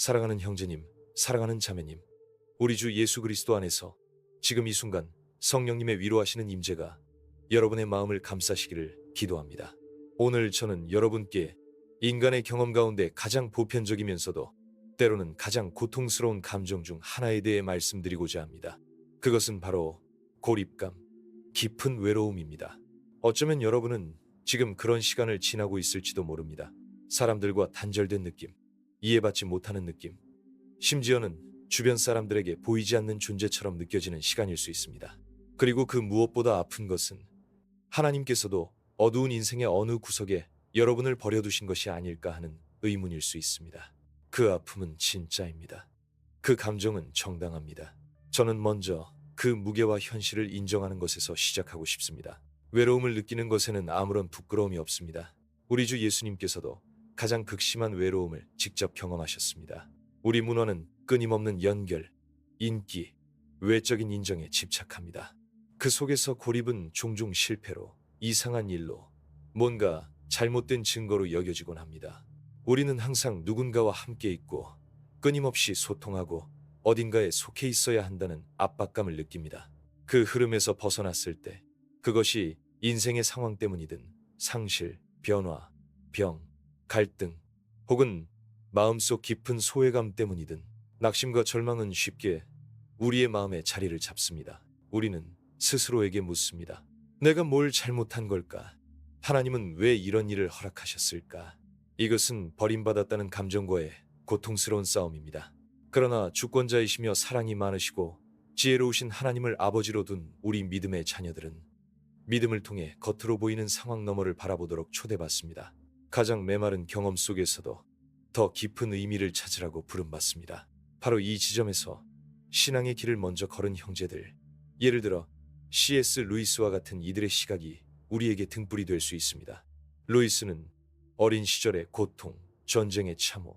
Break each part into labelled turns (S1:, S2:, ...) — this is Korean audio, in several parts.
S1: 사랑하는 형제님, 사랑하는 자매님, 우리 주 예수 그리스도 안에서 지금 이 순간 성령님의 위로하시는 임재가 여러분의 마음을 감싸시기를 기도합니다. 오늘 저는 여러분께 인간의 경험 가운데 가장 보편적이면서도 때로는 가장 고통스러운 감정 중 하나에 대해 말씀드리고자 합니다. 그것은 바로 고립감, 깊은 외로움입니다. 어쩌면 여러분은 지금 그런 시간을 지나고 있을지도 모릅니다. 사람들과 단절된 느낌, 이해받지 못하는 느낌, 심지어는 주변 사람들에게 보이지 않는 존재처럼 느껴지는 시간일 수 있습니다. 그리고 그 무엇보다 아픈 것은 하나님께서도 어두운 인생의 어느 구석에 여러분을 버려두신 것이 아닐까 하는 의문일 수 있습니다. 그 아픔은 진짜입니다. 그 감정은 정당합니다. 저는 먼저 그 무게와 현실을 인정하는 것에서 시작하고 싶습니다. 외로움을 느끼는 것에는 아무런 부끄러움이 없습니다. 우리 주 예수님께서도 가장 극심한 외로움을 직접 경험하셨습니다. 우리 문화는 끊임없는 연결, 인기, 외적인 인정에 집착합니다. 그 속에서 고립은 종종 실패로, 이상한 일로, 뭔가 잘못된 증거로 여겨지곤 합니다. 우리는 항상 누군가와 함께 있고 끊임없이 소통하고 어딘가에 속해 있어야 한다는 압박감을 느낍니다. 그 흐름에서 벗어났을 때 그것이 인생의 상황 때문이든 상실, 변화, 병, 갈등 혹은 마음속 깊은 소외감 때문이든 낙심과 절망은 쉽게 우리의 마음에 자리를 잡습니다. 우리는 스스로에게 묻습니다. 내가 뭘 잘못한 걸까? 하나님은 왜 이런 일을 허락하셨을까? 이것은 버림받았다는 감정과의 고통스러운 싸움입니다. 그러나 주권자이시며 사랑이 많으시고 지혜로우신 하나님을 아버지로 둔 우리 믿음의 자녀들은 믿음을 통해 겉으로 보이는 상황 너머를 바라보도록 초대받습니다. 가장 메마른 경험 속에서도 더 깊은 의미를 찾으라고 부름받습니다. 바로 이 지점에서 신앙의 길을 먼저 걸은 형제들, 예를 들어 C.S. 루이스와 같은 이들의 시각이 우리에게 등불이 될 수 있습니다. 루이스는 어린 시절의 고통, 전쟁의 참호,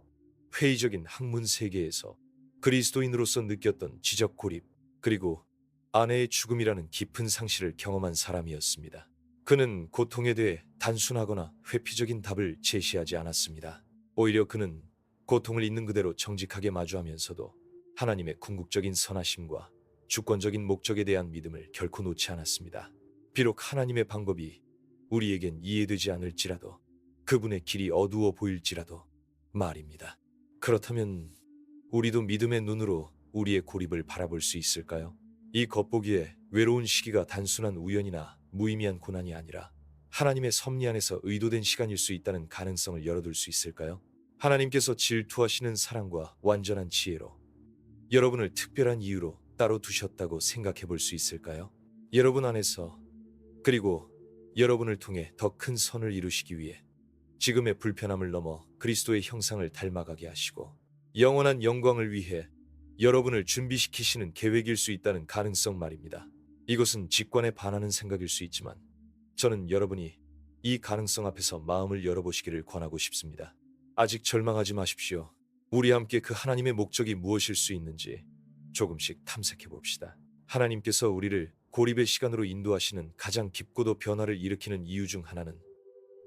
S1: 회의적인 학문 세계에서 그리스도인으로서 느꼈던 지적 고립, 그리고 아내의 죽음이라는 깊은 상실을 경험한 사람이었습니다. 그는 고통에 대해 단순하거나 회피적인 답을 제시하지 않았습니다. 오히려 그는 고통을 있는 그대로 정직하게 마주하면서도 하나님의 궁극적인 선하심과 주권적인 목적에 대한 믿음을 결코 놓지 않았습니다. 비록 하나님의 방법이 우리에겐 이해되지 않을지라도 그분의 길이 어두워 보일지라도 말입니다. 그렇다면 우리도 믿음의 눈으로 우리의 고립을 바라볼 수 있을까요? 이 겉보기에 외로운 시기가 단순한 우연이나 무의미한 고난이 아니라 하나님의 섭리 안에서 의도된 시간일 수 있다는 가능성을 열어둘 수 있을까요? 하나님께서 질투하시는 사랑과 완전한 지혜로 여러분을 특별한 이유로 따로 두셨다고 생각해 볼 수 있을까요? 여러분 안에서 그리고 여러분을 통해 더 큰 선을 이루시기 위해 지금의 불편함을 넘어 그리스도의 형상을 닮아가게 하시고 영원한 영광을 위해 여러분을 준비시키시는 계획일 수 있다는 가능성 말입니다. 이것은 직관에 반하는 생각일 수 있지만 저는 여러분이 이 가능성 앞에서 마음을 열어보시기를 권하고 싶습니다. 아직 절망하지 마십시오. 우리 함께 그 하나님의 목적이 무엇일 수 있는지 조금씩 탐색해 봅시다. 하나님께서 우리를 고립의 시간으로 인도하시는 가장 깊고도 변화를 일으키는 이유 중 하나는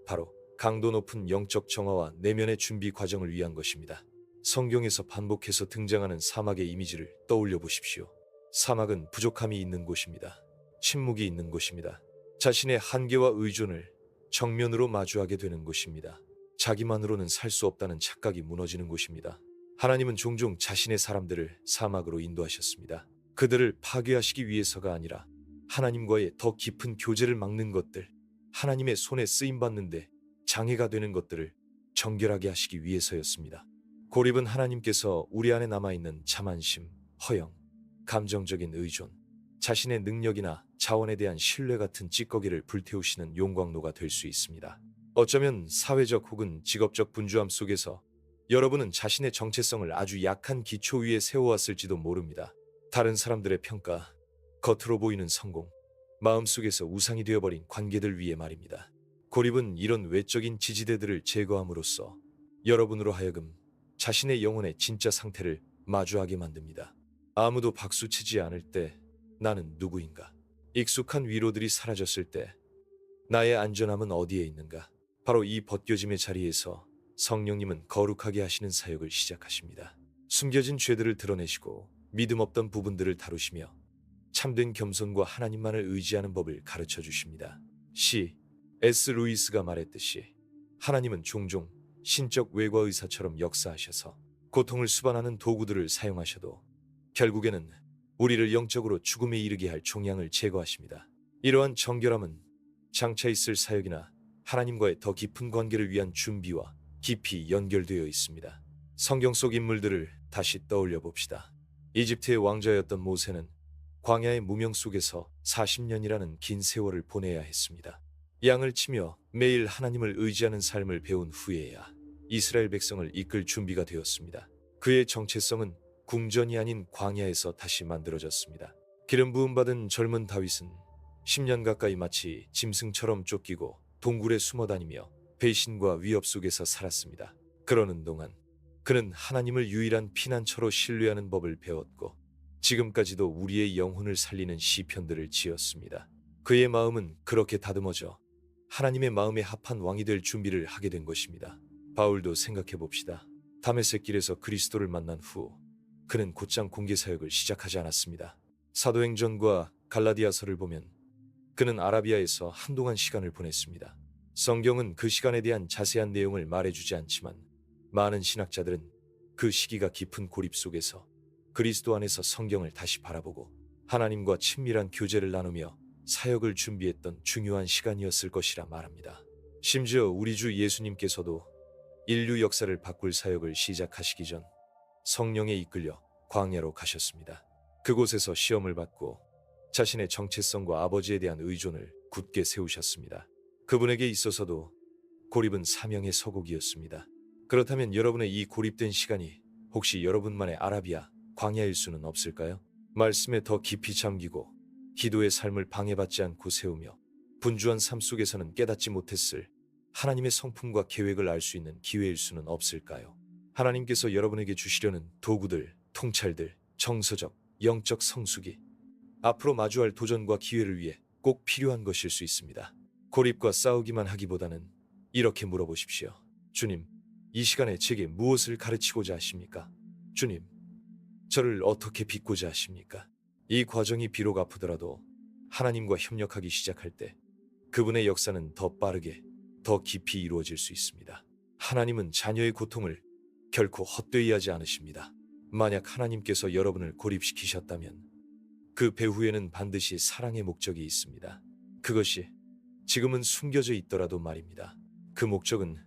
S1: 바로 강도 높은 영적 정화와 내면의 준비 과정을 위한 것입니다. 성경에서 반복해서 등장하는 사막의 이미지를 떠올려 보십시오. 사막은 부족함이 있는 곳입니다. 침묵이 있는 곳입니다. 자신의 한계와 의존을 정면으로 마주하게 되는 곳입니다. 자기만으로는 살 수 없다는 착각이 무너지는 곳입니다. 하나님은 종종 자신의 사람들을 사막으로 인도하셨습니다. 그들을 파괴하시기 위해서가 아니라 하나님과의 더 깊은 교제를 막는 것들, 하나님의 손에 쓰임 받는데 장애가 되는 것들을 정결하게 하시기 위해서였습니다. 고립은 하나님께서 우리 안에 남아있는 자만심, 허영, 감정적인 의존, 자신의 능력이나 자원에 대한 신뢰 같은 찌꺼기를 불태우시는 용광로가 될 수 있습니다. 어쩌면 사회적 혹은 직업적 분주함 속에서 여러분은 자신의 정체성을 아주 약한 기초 위에 세워왔을지도 모릅니다. 다른 사람들의 평가, 겉으로 보이는 성공, 마음속에서 우상이 되어버린 관계들 위에 말입니다. 고립은 이런 외적인 지지대들을 제거함으로써 여러분으로 하여금 자신의 영혼의 진짜 상태를 마주하게 만듭니다. 아무도 박수치지 않을 때 나는 누구인가? 익숙한 위로들이 사라졌을 때 나의 안전함은 어디에 있는가? 바로 이 벗겨짐의 자리에서 성령님은 거룩하게 하시는 사역을 시작하십니다. 숨겨진 죄들을 드러내시고 믿음 없던 부분들을 다루시며 참된 겸손과 하나님만을 의지하는 법을 가르쳐 주십니다. 시 S. 루이스가 말했듯이 하나님은 종종 신적 외과 의사처럼 역사하셔서 고통을 수반하는 도구들을 사용하셔도 결국에는 우리를 영적으로 죽음에 이르게 할 종양을 제거하십니다. 이러한 정결함은 장차 있을 사역이나 하나님과의 더 깊은 관계를 위한 준비와 깊이 연결되어 있습니다. 성경 속 인물들을 다시 떠올려 봅시다. 이집트의 왕자였던 모세는 광야의 무명 속에서 40년이라는 긴 세월을 보내야 했습니다. 양을 치며 매일 하나님을 의지하는 삶을 배운 후에야 이스라엘 백성을 이끌 준비가 되었습니다. 그의 정체성은 궁전이 아닌 광야에서 다시 만들어졌습니다. 기름 부음 받은 젊은 다윗은 10년 가까이 마치 짐승처럼 쫓기고 동굴에 숨어 다니며 배신과 위협 속에서 살았습니다. 그러는 동안 그는 하나님을 유일한 피난처로 신뢰하는 법을 배웠고 지금까지도 우리의 영혼을 살리는 시편들을 지었습니다. 그의 마음은 그렇게 다듬어져 하나님의 마음에 합한 왕이 될 준비를 하게 된 것입니다. 바울도 생각해 봅시다. 다메섹 길에서 그리스도를 만난 후 그는 곧장 공개 사역을 시작하지 않았습니다. 사도행전과 갈라디아서를 보면 그는 아라비아에서 한동안 시간을 보냈습니다. 성경은 그 시간에 대한 자세한 내용을 말해주지 않지만 많은 신학자들은 그 시기가 깊은 고립 속에서 그리스도 안에서 성경을 다시 바라보고 하나님과 친밀한 교제를 나누며 사역을 준비했던 중요한 시간이었을 것이라 말합니다. 심지어 우리 주 예수님께서도 인류 역사를 바꿀 사역을 시작하시기 전 성령에 이끌려 광야로 가셨습니다. 그곳에서 시험을 받고 자신의 정체성과 아버지에 대한 의존을 굳게 세우셨습니다. 그분에게 있어서도 고립은 사명의 서곡이었습니다. 그렇다면 여러분의 이 고립된 시간이 혹시 여러분만의 아라비아 광야일 수는 없을까요? 말씀에 더 깊이 잠기고 기도의 삶을 방해받지 않고 세우며 분주한 삶 속에서는 깨닫지 못했을 하나님의 성품과 계획을 알 수 있는 기회일 수는 없을까요? 하나님께서 여러분에게 주시려는 도구들, 통찰들, 정서적, 영적 성숙이 앞으로 마주할 도전과 기회를 위해 꼭 필요한 것일 수 있습니다. 고립과 싸우기만 하기보다는 이렇게 물어보십시오. 주님, 이 시간에 제게 무엇을 가르치고자 하십니까? 주님, 저를 어떻게 빚고자 하십니까? 이 과정이 비록 아프더라도 하나님과 협력하기 시작할 때 그분의 역사는 더 빠르게, 더 깊이 이루어질 수 있습니다. 하나님은 자녀의 고통을 결코 헛되이 하지 않으십니다. 만약 하나님께서 여러분을 고립시키셨다면 그 배후에는 반드시 사랑의 목적이 있습니다. 그것이 지금은 숨겨져 있더라도 말입니다. 그 목적은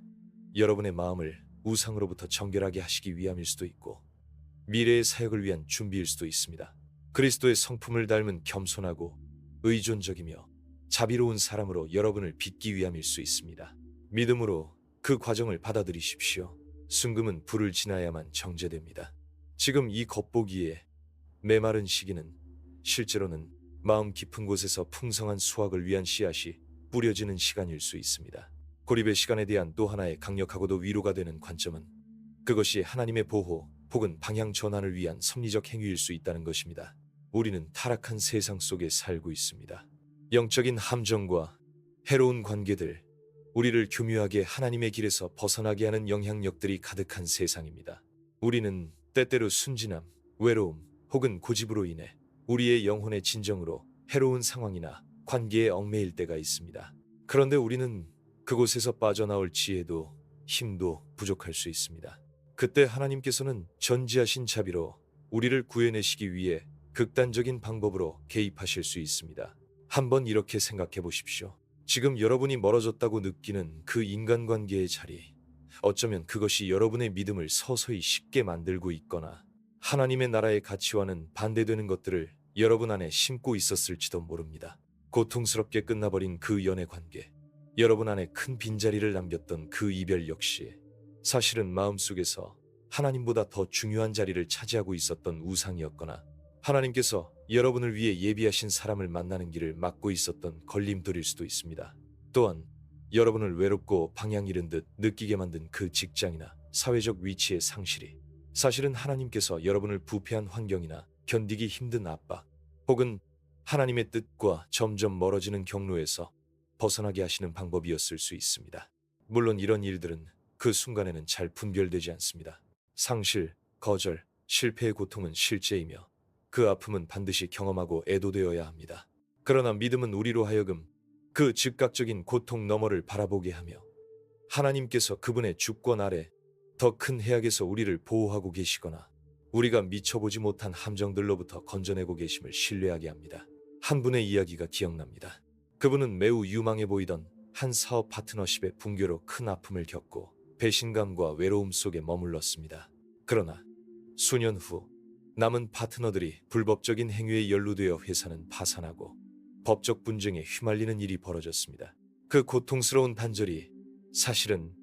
S1: 여러분의 마음을 우상으로부터 정결하게 하시기 위함일 수도 있고 미래의 사역을 위한 준비일 수도 있습니다. 그리스도의 성품을 닮은 겸손하고 의존적이며 자비로운 사람으로 여러분을 빚기 위함일 수 있습니다. 믿음으로 그 과정을 받아들이십시오. 순금은 불을 지나야만 정제됩니다. 지금 이 겉보기에 메마른 시기는 실제로는 마음 깊은 곳에서 풍성한 수확을 위한 씨앗이 뿌려지는 시간일 수 있습니다. 고립의 시간에 대한 또 하나의 강력하고도 위로가 되는 관점은 그것이 하나님의 보호 혹은 방향 전환을 위한 섭리적 행위일 수 있다는 것입니다. 우리는 타락한 세상 속에 살고 있습니다. 영적인 함정과 해로운 관계들, 우리를 교묘하게 하나님의 길에서 벗어나게 하는 영향력들이 가득한 세상입니다. 우리는 때때로 순진함, 외로움 혹은 고집으로 인해 우리의 영혼의 진정으로 해로운 상황이나 관계에 얽매일 때가 있습니다. 그런데 우리는 그곳에서 빠져나올 지혜도 힘도 부족할 수 있습니다. 그때 하나님께서는 전지하신 자비로 우리를 구해내시기 위해 극단적인 방법으로 개입하실 수 있습니다. 한번 이렇게 생각해 보십시오. 지금 여러분이 멀어졌다고 느끼는 그 인간관계의 자리, 어쩌면 그것이 여러분의 믿음을 서서히 쉽게 만들고 있거나 하나님의 나라의 가치와는 반대되는 것들을 여러분 안에 심고 있었을지도 모릅니다. 고통스럽게 끝나버린 그 연애 관계, 여러분 안에 큰 빈자리를 남겼던 그 이별 역시 사실은 마음속에서 하나님보다 더 중요한 자리를 차지하고 있었던 우상이었거나 하나님께서 여러분을 위해 예비하신 사람을 만나는 길을 막고 있었던 걸림돌일 수도 있습니다. 또한 여러분을 외롭고 방향 잃은 듯 느끼게 만든 그 직장이나 사회적 위치의 상실이 사실은 하나님께서 여러분을 부패한 환경이나 견디기 힘든 압박 혹은 하나님의 뜻과 점점 멀어지는 경로에서 벗어나게 하시는 방법이었을 수 있습니다. 물론 이런 일들은 그 순간에는 잘 분별되지 않습니다. 상실, 거절, 실패의 고통은 실제이며 그 아픔은 반드시 경험하고 애도되어야 합니다. 그러나 믿음은 우리로 하여금 그 즉각적인 고통 너머를 바라보게 하며 하나님께서 그분의 주권 아래 더 큰 해악에서 우리를 보호하고 계시거나 우리가 미쳐보지 못한 함정들로부터 건져내고 계심을 신뢰하게 합니다. 한 분의 이야기가 기억납니다. 그분은 매우 유망해 보이던 한 사업 파트너십의 붕괴로 큰 아픔을 겪고 배신감과 외로움 속에 머물렀습니다. 그러나 수년 후 남은 파트너들이 불법적인 행위에 연루되어 회사는 파산하고 법적 분쟁에 휘말리는 일이 벌어졌습니다. 그 고통스러운 단절이 사실은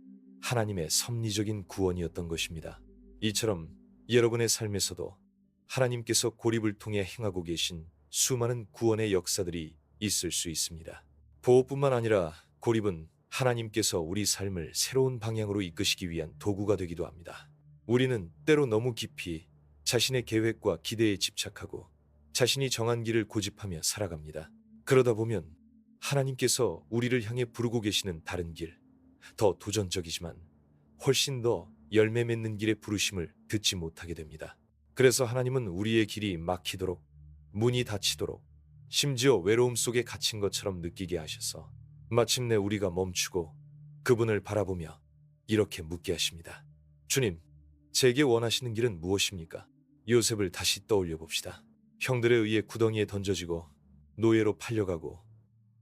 S1: 하나님의 섭리적인 구원이었던 것입니다. 이처럼 여러분의 삶에서도 하나님께서 고립을 통해 행하고 계신 수많은 구원의 역사들이 있을 수 있습니다. 보호뿐만 아니라 고립은 하나님께서 우리 삶을 새로운 방향으로 이끄시기 위한 도구가 되기도 합니다. 우리는 때로 너무 깊이 자신의 계획과 기대에 집착하고 자신이 정한 길을 고집하며 살아갑니다. 그러다 보면 하나님께서 우리를 향해 부르고 계시는 다른 길, 더 도전적이지만 훨씬 더 열매 맺는 길의 부르심을 듣지 못하게 됩니다. 그래서 하나님은 우리의 길이 막히도록 문이 닫히도록 심지어 외로움 속에 갇힌 것처럼 느끼게 하셔서 마침내 우리가 멈추고 그분을 바라보며 이렇게 묻게 하십니다. 주님, 제게 원하시는 길은 무엇입니까? 요셉을 다시 떠올려 봅시다. 형들에 의해 구덩이에 던져지고 노예로 팔려가고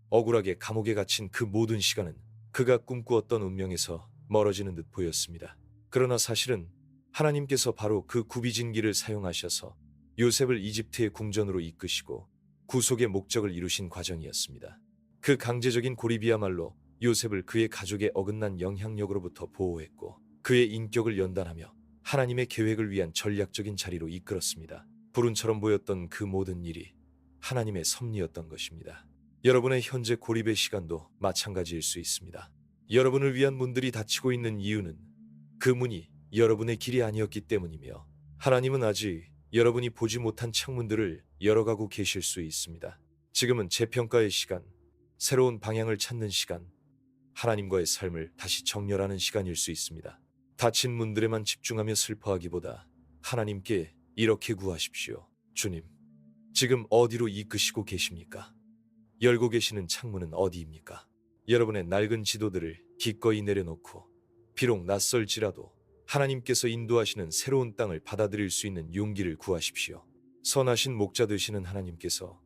S1: 억울하게 감옥에 갇힌 그 모든 시간은 그가 꿈꾸었던 운명에서 멀어지는 듯 보였습니다. 그러나 사실은 하나님께서 바로 그 구비진 길을 사용하셔서 요셉을 이집트의 궁전으로 이끄시고 구속의 목적을 이루신 과정이었습니다. 그 강제적인 고립이야말로 요셉을 그의 가족의 어긋난 영향력으로부터 보호했고 그의 인격을 연단하며 하나님의 계획을 위한 전략적인 자리로 이끌었습니다. 불운처럼 보였던 그 모든 일이 하나님의 섭리였던 것입니다. 여러분의 현재 고립의 시간도 마찬가지일 수 있습니다. 여러분을 위한 문들이 닫히고 있는 이유는 그 문이 여러분의 길이 아니었기 때문이며 하나님은 아직 여러분이 보지 못한 창문들을 열어가고 계실 수 있습니다. 지금은 재평가의 시간, 새로운 방향을 찾는 시간, 하나님과의 삶을 다시 정렬하는 시간일 수 있습니다. 닫힌 문들에만 집중하며 슬퍼하기보다 하나님께 이렇게 구하십시오. 주님, 지금 어디로 이끄시고 계십니까? 열고 계시는 창문은 어디입니까? 여러분의 낡은 지도들을 기꺼이 내려놓고 비록 낯설지라도 하나님께서 인도하시는 새로운 땅을 받아들일 수 있는 용기를 구하십시오. 선하신 목자 되시는 하나님께서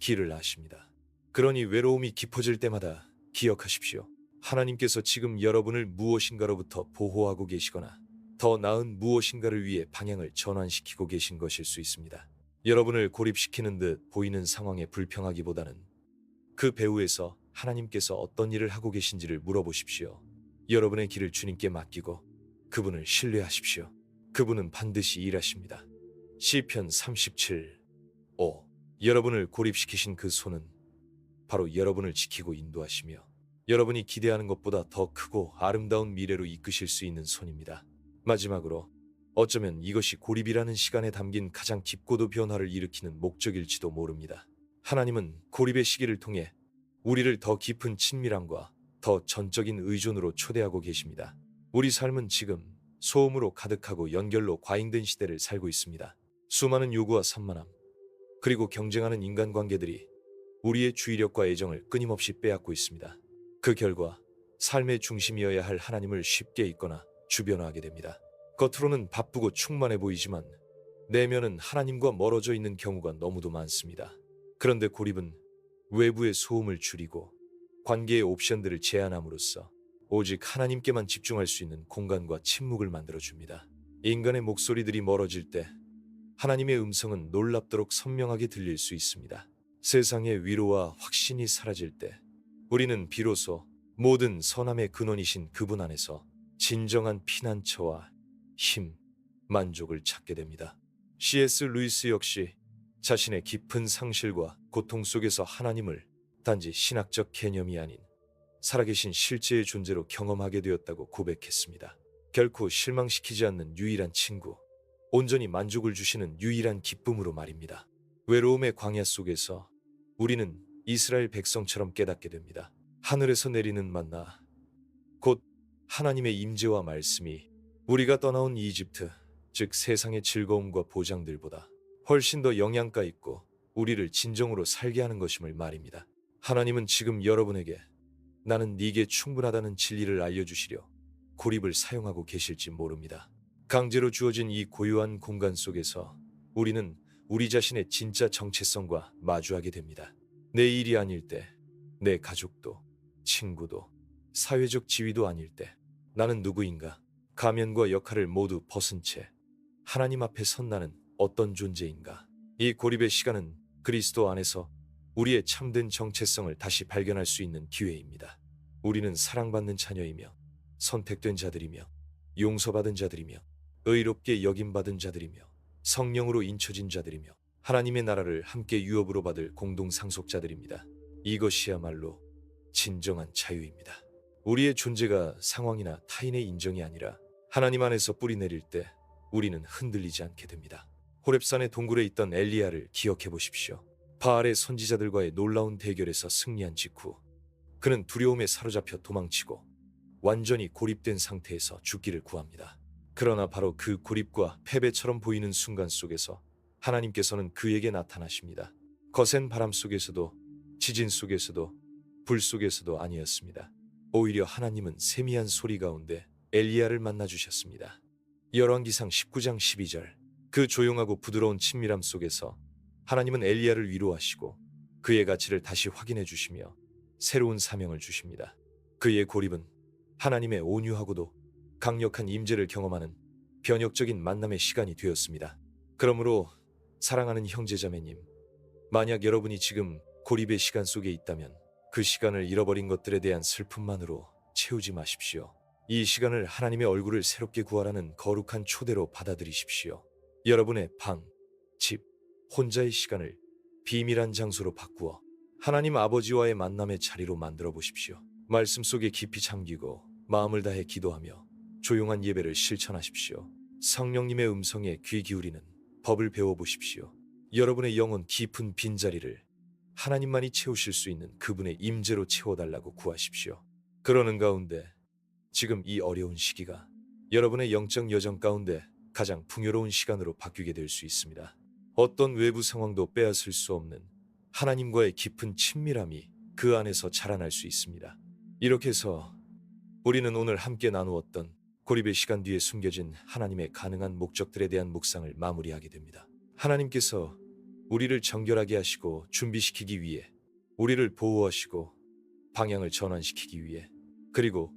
S1: 길을 아십니다. 그러니 외로움이 깊어질 때마다 기억하십시오. 하나님께서 지금 여러분을 무엇인가로부터 보호하고 계시거나 더 나은 무엇인가를 위해 방향을 전환시키고 계신 것일 수 있습니다. 여러분을 고립시키는 듯 보이는 상황에 불평하기보다는 그 배후에서 하나님께서 어떤 일을 하고 계신지를 물어보십시오. 여러분의 길을 주님께 맡기고 그분을 신뢰하십시오. 그분은 반드시 일하십니다. 시편 37. 5. 여러분을 고립시키신 그 손은 바로 여러분을 지키고 인도하시며 여러분이 기대하는 것보다 더 크고 아름다운 미래로 이끄실 수 있는 손입니다. 마지막으로 어쩌면 이것이 고립이라는 시간에 담긴 가장 깊고도 변화를 일으키는 목적일지도 모릅니다. 하나님은 고립의 시기를 통해 우리를 더 깊은 친밀함과 더 전적인 의존으로 초대하고 계십니다. 우리 삶은 지금 소음으로 가득하고 연결로 과잉된 시대를 살고 있습니다. 수많은 요구와 산만함, 그리고 경쟁하는 인간관계들이 우리의 주의력과 애정을 끊임없이 빼앗고 있습니다. 그 결과 삶의 중심이어야 할 하나님을 쉽게 잊거나 주변화하게 됩니다. 겉으로는 바쁘고 충만해 보이지만 내면은 하나님과 멀어져 있는 경우가 너무도 많습니다. 그런데 고립은 외부의 소음을 줄이고 관계의 옵션들을 제한함으로써 오직 하나님께만 집중할 수 있는 공간과 침묵을 만들어 줍니다. 인간의 목소리들이 멀어질 때 하나님의 음성은 놀랍도록 선명하게 들릴 수 있습니다. 세상의 위로와 확신이 사라질 때 우리는 비로소 모든 선함의 근원이신 그분 안에서 진정한 피난처와 힘, 만족을 찾게 됩니다. C.S. 루이스 역시 자신의 깊은 상실과 고통 속에서 하나님을 단지 신학적 개념이 아닌 살아계신 실제의 존재로 경험하게 되었다고 고백했습니다. 결코 실망시키지 않는 유일한 친구, 온전히 만족을 주시는 유일한 기쁨으로 말입니다. 외로움의 광야 속에서 우리는 이스라엘 백성처럼 깨닫게 됩니다. 하늘에서 내리는 만나, 곧 하나님의 임재와 말씀이 우리가 떠나온 이집트, 즉 세상의 즐거움과 보장들보다 훨씬 더 영양가 있고 우리를 진정으로 살게 하는 것임을 말입니다. 하나님은 지금 여러분에게 나는 네게 충분하다는 진리를 알려주시려 고립을 사용하고 계실지 모릅니다. 강제로 주어진 이 고요한 공간 속에서 우리는 우리 자신의 진짜 정체성과 마주하게 됩니다. 내 일이 아닐 때, 내 가족도, 친구도, 사회적 지위도 아닐 때, 나는 누구인가? 가면과 역할을 모두 벗은 채 하나님 앞에 선 나는 어떤 존재인가? 이 고립의 시간은 그리스도 안에서 우리의 참된 정체성을 다시 발견할 수 있는 기회입니다. 우리는 사랑받는 자녀이며 선택된 자들이며 용서받은 자들이며 의롭게 여김받은 자들이며 성령으로 인쳐진 자들이며 하나님의 나라를 함께 유업으로 받을 공동 상속자들입니다. 이것이야말로 진정한 자유입니다. 우리의 존재가 상황이나 타인의 인정이 아니라 하나님 안에서 뿌리 내릴 때 우리는 흔들리지 않게 됩니다. 호렙산의 동굴에 있던 엘리야를 기억해 보십시오. 바알의 선지자들과의 놀라운 대결에서 승리한 직후 그는 두려움에 사로잡혀 도망치고 완전히 고립된 상태에서 죽기를 구합니다. 그러나 바로 그 고립과 패배처럼 보이는 순간 속에서 하나님께서는 그에게 나타나십니다. 거센 바람 속에서도 지진 속에서도 불 속에서도 아니었습니다. 오히려 하나님은 세미한 소리 가운데 엘리야를 만나 주셨습니다. 열왕기상 19장 12절 그 조용하고 부드러운 친밀함 속에서 하나님은 엘리야를 위로하시고 그의 가치를 다시 확인해 주시며 새로운 사명을 주십니다. 그의 고립은 하나님의 온유하고도 강력한 임재를 경험하는 변혁적인 만남의 시간이 되었습니다. 그러므로 사랑하는 형제자매님, 만약 여러분이 지금 고립의 시간 속에 있다면 그 시간을 잃어버린 것들에 대한 슬픔만으로 채우지 마십시오. 이 시간을 하나님의 얼굴을 새롭게 구하라는 거룩한 초대로 받아들이십시오. 여러분의 방, 집, 혼자의 시간을 비밀한 장소로 바꾸어 하나님 아버지와의 만남의 자리로 만들어 보십시오. 말씀 속에 깊이 잠기고 마음을 다해 기도하며 조용한 예배를 실천하십시오. 성령님의 음성에 귀 기울이는 법을 배워 보십시오. 여러분의 영혼 깊은 빈자리를 하나님만이 채우실 수 있는 그분의 임재로 채워달라고 구하십시오. 그러는 가운데 지금 이 어려운 시기가 여러분의 영적 여정 가운데 가장 풍요로운 시간으로 바뀌게 될 수 있습니다. 어떤 외부 상황도 빼앗을 수 없는 하나님과의 깊은 친밀함이 그 안에서 자라날 수 있습니다. 이렇게 해서 우리는 오늘 함께 나누었던 고립의 시간 뒤에 숨겨진 하나님의 가능한 목적들에 대한 묵상을 마무리하게 됩니다. 하나님께서 우리를 정결하게 하시고 준비시키기 위해 우리를 보호하시고 방향을 전환시키기 위해 그리고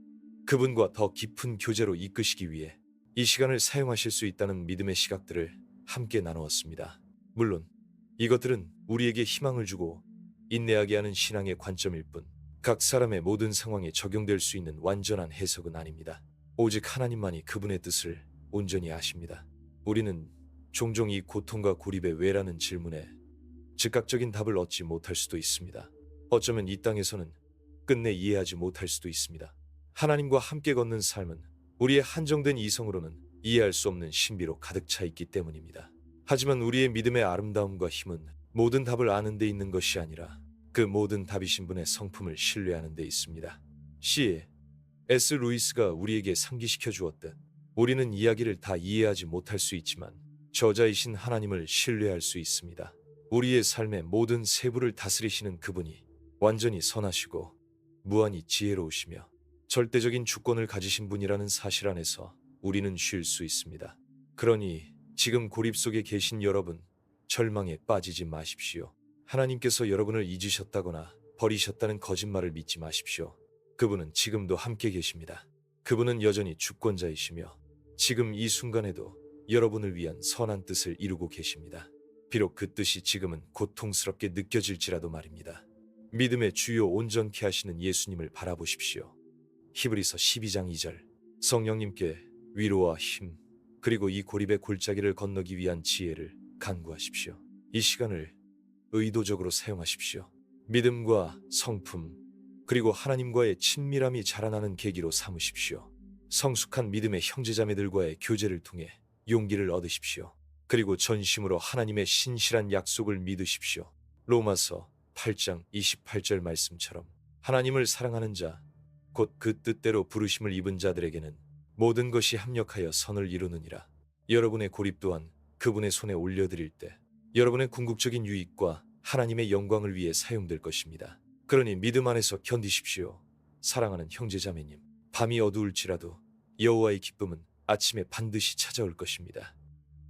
S1: 그분과 더 깊은 교제로 이끄시기 위해 이 시간을 사용하실 수 있다는 믿음의 시각들을 함께 나누었습니다. 물론 이것들은 우리에게 희망을 주고 인내하게 하는 신앙의 관점일 뿐 각 사람의 모든 상황에 적용될 수 있는 완전한 해석은 아닙니다. 오직 하나님만이 그분의 뜻을 온전히 아십니다. 우리는 종종 이 고통과 고립의 왜라는 질문에 즉각적인 답을 얻지 못할 수도 있습니다. 어쩌면 이 땅에서는 끝내 이해하지 못할 수도 있습니다. 하나님과 함께 걷는 삶은 우리의 한정된 이성으로는 이해할 수 없는 신비로 가득 차 있기 때문입니다. 하지만 우리의 믿음의 아름다움과 힘은 모든 답을 아는 데 있는 것이 아니라 그 모든 답이신 분의 성품을 신뢰하는 데 있습니다. C. S. 루이스가 우리에게 상기시켜 주었듯 우리는 이야기를 다 이해하지 못할 수 있지만 저자이신 하나님을 신뢰할 수 있습니다. 우리의 삶의 모든 세부를 다스리시는 그분이 완전히 선하시고 무한히 지혜로우시며 절대적인 주권을 가지신 분이라는 사실 안에서 우리는 쉴 수 있습니다. 그러니 지금 고립 속에 계신 여러분, 절망에 빠지지 마십시오. 하나님께서 여러분을 잊으셨다거나 버리셨다는 거짓말을 믿지 마십시오. 그분은 지금도 함께 계십니다. 그분은 여전히 주권자이시며 지금 이 순간에도 여러분을 위한 선한 뜻을 이루고 계십니다. 비록 그 뜻이 지금은 고통스럽게 느껴질지라도 말입니다. 믿음의 주요 온전케 하시는 예수님을 바라보십시오. 히브리서 12장 2절 성령님께 위로와 힘 그리고 이 고립의 골짜기를 건너기 위한 지혜를 간구하십시오. 이 시간을 의도적으로 사용하십시오. 믿음과 성품 그리고 하나님과의 친밀함이 자라나는 계기로 삼으십시오. 성숙한 믿음의 형제자매들과의 교제를 통해 용기를 얻으십시오. 그리고 전심으로 하나님의 신실한 약속을 믿으십시오. 로마서 8장 28절 말씀처럼 하나님을 사랑하는 자, 곧 그 뜻대로 부르심을 입은 자들에게는 모든 것이 합력하여 선을 이루느니라. 여러분의 고립 또한 그분의 손에 올려드릴 때 여러분의 궁극적인 유익과 하나님의 영광을 위해 사용될 것입니다. 그러니 믿음 안에서 견디십시오. 사랑하는 형제자매님, 밤이 어두울지라도 여호와의 기쁨은 아침에 반드시 찾아올 것입니다.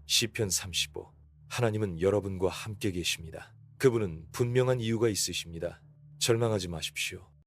S1: 시편 35 하나님은 여러분과 함께 계십니다. 그분은 분명한 이유가 있으십니다. 절망하지 마십시오.